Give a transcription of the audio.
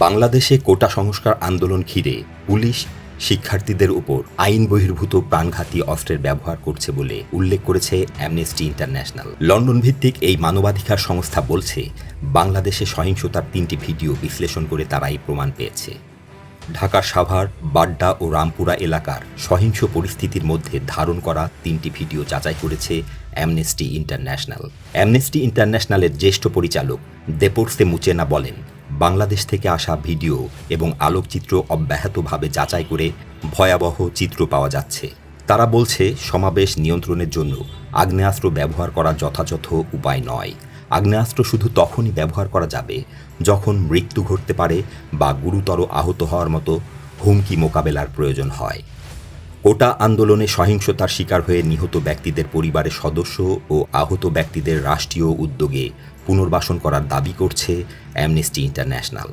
বাংলাদেশে কোটা সংস্কার আন্দোলন ঘিরে পুলিশ শিক্ষার্থীদের উপর আইন বহির্ভূত প্রাণঘাতী অস্ত্রের ব্যবহার করছে বলে উল্লেখ করেছে অ্যামনেস্টি ইন্টারন্যাশনাল লন্ডন ভিত্তিক এই মানবাধিকার সংস্থা বলছে, বাংলাদেশে সহিংসতার তিনটি ভিডিও বিশ্লেষণ করে তারা এই প্রমাণ পেয়েছে। ঢাকার সাভার, বাড্ডা ও রামপুরা এলাকার সহিংস পরিস্থিতির মধ্যে ধারণ করা তিনটি ভিডিও যাচাই করেছে অ্যামনেস্টি ইন্টারন্যাশনাল অ্যামনেস্টি ইন্টারন্যাশনালের জ্যেষ্ঠ পরিচালক দেপোর্সে মুচেনা বলেন বাংলাদেশ থেকে আসা ভিডিও এবং আলোকচিত্র অব্যাহতভাবে যাচাই করে ভয়াবহ চিত্র পাওয়া যাচ্ছে। তারা বলছে, সমাবেশ নিয়ন্ত্রণের জন্য আগ্নেয়াস্ত্র ব্যবহার করা যথাযথ উপায় নয়। আগ্নেয়াস্ত্র শুধু তখনই ব্যবহার করা যাবে যখন মৃত্যু ঘটতে পারে বা গুরুতর আহত হওয়ার মতো হুমকি মোকাবেলার প্রয়োজন হয়। কোটা আন্দোলনে সহিংসতার শিকার হয়ে নিহত ব্যক্তিদের পরিবারের সদস্য ও আহত ব্যক্তিদের রাষ্ট্রীয় উদ্যোগে পুনর্বাসন করার দাবি করছে অ্যামনেস্টি ইন্টারন্যাশনাল